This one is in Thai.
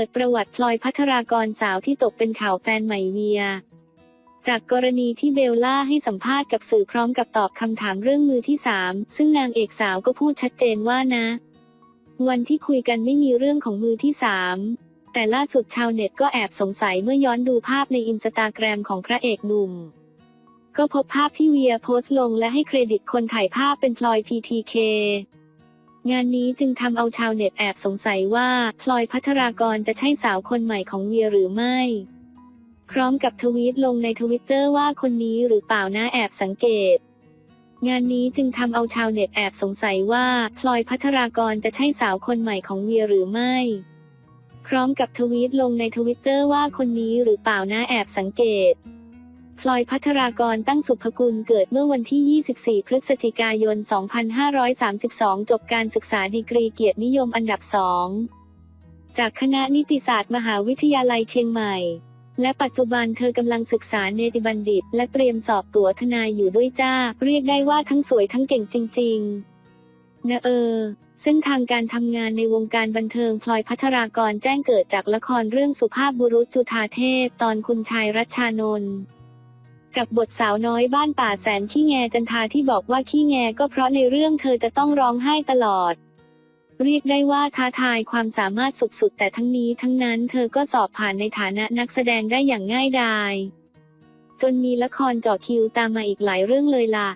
ปิดประวัติพลอยพัทรากรสาวที่ตกเป็นข่าวแฟนใหม่เวีย จากกรณีที่เบลล่าให้สัมภาษณ์กับสื่อพร้อมกับตอบคำถามเรื่องมือที่สามซึ่งนางเอกสาวก็พูดชัดเจนว่านะ วันที่คุยกันไม่มีเรื่องของมือที่สามแต่ล่าสุดชาวเน็ตก็แอบสงสัยเมื่อย้อนดูภาพในอินสตาแกรมของพระเอกหนุ่ม ก็พบภาพที่เวียโพสต์ลงและให้เครดิตคนถ่ายภาพเป็นพลอย PTK งานนี้จึงทำเอาชาวเน็ตแอบสงสัยว่าพลอยพัทรากรจะใช่สาวคนใหม่ของเวียหรือไม่ พร้อมกับทวีตลงในทวิตเตอร์ว่าคนนี้หรือเปล่านะแอบสังเกต งานนี้จึงทำเอาชาวเน็ตแอบสงสัยว่าพลอยพัทรากรจะใช่สาวคนใหม่ของเวียหรือไม่ พร้อมกับทวีตลงในทวิตเตอร์ว่าคนนี้หรือเปล่านะแอบสังเกต พลอยพัทรากรตั้งสุภกุลเกิดเมื่อวันที่ 24 พฤศจิกายน 2532 จบการศึกษาดีกรีเกียรตินิยมอันดับ2จากคณะนิติศาสตร์มหาวิทยาลัยเชียงใหม่ และปัจจุบันเธอกำลังศึกษาเนติบัณฑิต และเตรียมสอบตั๋วทนายอยู่ด้วยจ้า เรียกได้ว่าทั้งสวยทั้งเก่งจริงๆนะเออเส้นทางการทำงานในวงการบันเทิงพลอยพัทรากรแจ้งเกิดจากละครเรื่องสุภาพบุรุษจุธาเทพ ตอนคุณชายรัชชานนท์ กับบทสาวน้อยบ้านป่าแสนขี้แงจันทาที่บอกว่าขี้แงก็เพราะในเรื่องเธอจะต้องร้องไห้ตลอด เรียกได้ว่าท้าทายความสามารถสุดๆ แต่ทั้งนี้ทั้งนั้นเธอก็สอบผ่านในฐานะนักแสดงได้อย่างง่ายดายจนมีละครเจาะคิวตามมาอีกหลายเรื่องเลยล่ะ